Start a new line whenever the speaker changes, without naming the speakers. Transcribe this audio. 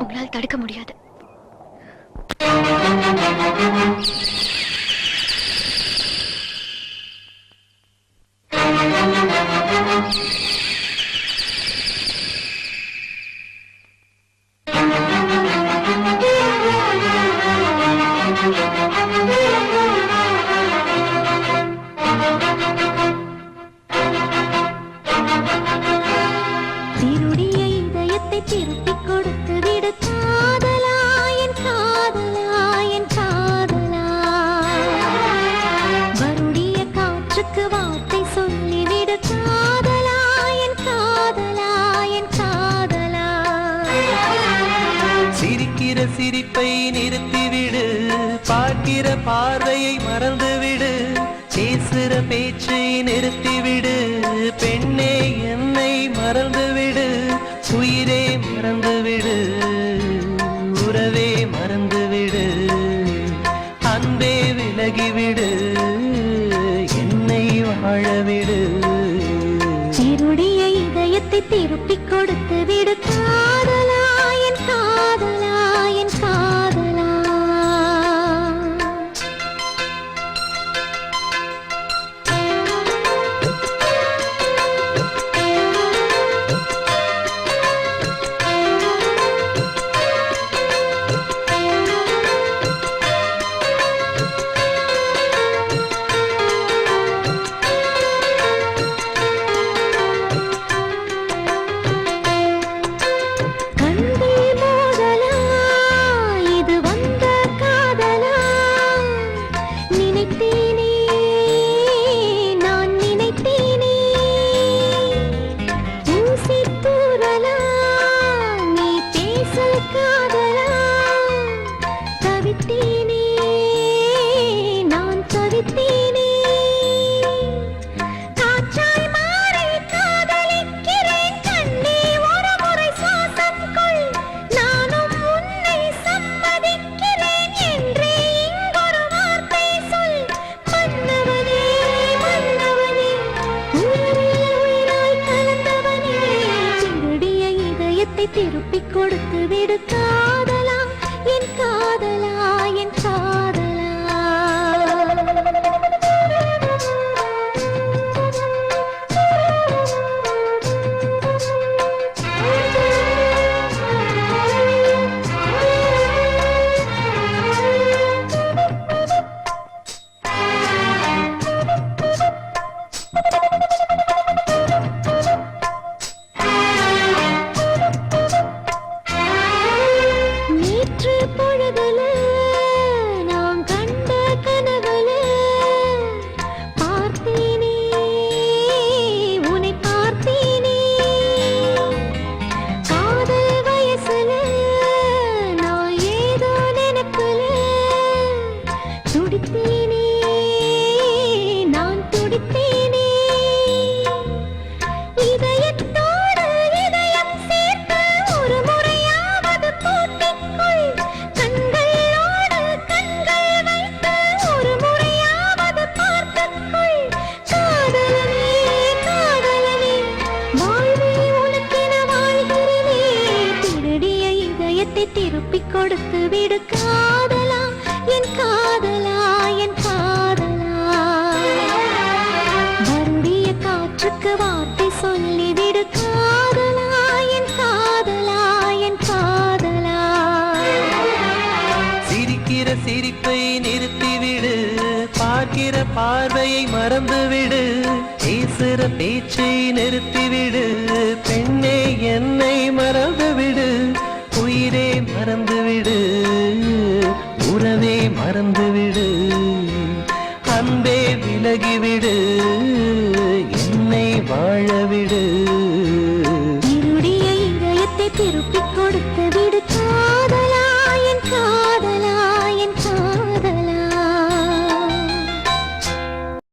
உங்களால் தடுக்க முடியாது.
நிறுத்திவிடு சிரிப்பை நிறுத்திவிடு. பார்க்கிற பார்வையை மறந்துவிடு. பேசுற பேச்சை நிறுத்திவிடு. பெண்ணே என்னை மறந்துவிடு. உயிரே மறந்துவிடு. உறவே மறந்துவிடு. அன்பே விலகிவிடு. என்னை வாழவிடு.
திருடிய இதயத்தை திருப்பிக் கொடுத்து விடு. இதயத்தை திருப்பி கொடுத்து விடு காதலா என் காதலா என் நேற்று துடித்தேனே நான் துடித்தேனே. இதயத்தோடு இதயம் சேர்த்து ஒரு முறையாவது பூட்டிக்கொள் கண்களோடு கண்கள் வைத்து ஒரு முறையாவது காதலனே காதலனே வாழ்வே உனக்கென வாழ்கிறேனே. திருடிய இதயத்தை திருப்பிக் கொடுத்து விடு
சிரிப்பை நிறுத்திவிடு. பார்க்கிற பார்வையை மறந்துவிடு. பேசுற பேச்சை நிறுத்திவிடு. வாழவிடு இருடிய இதயத்தை திருப்பிக் கொடுத்து விடு.
காதலா என் காதலா.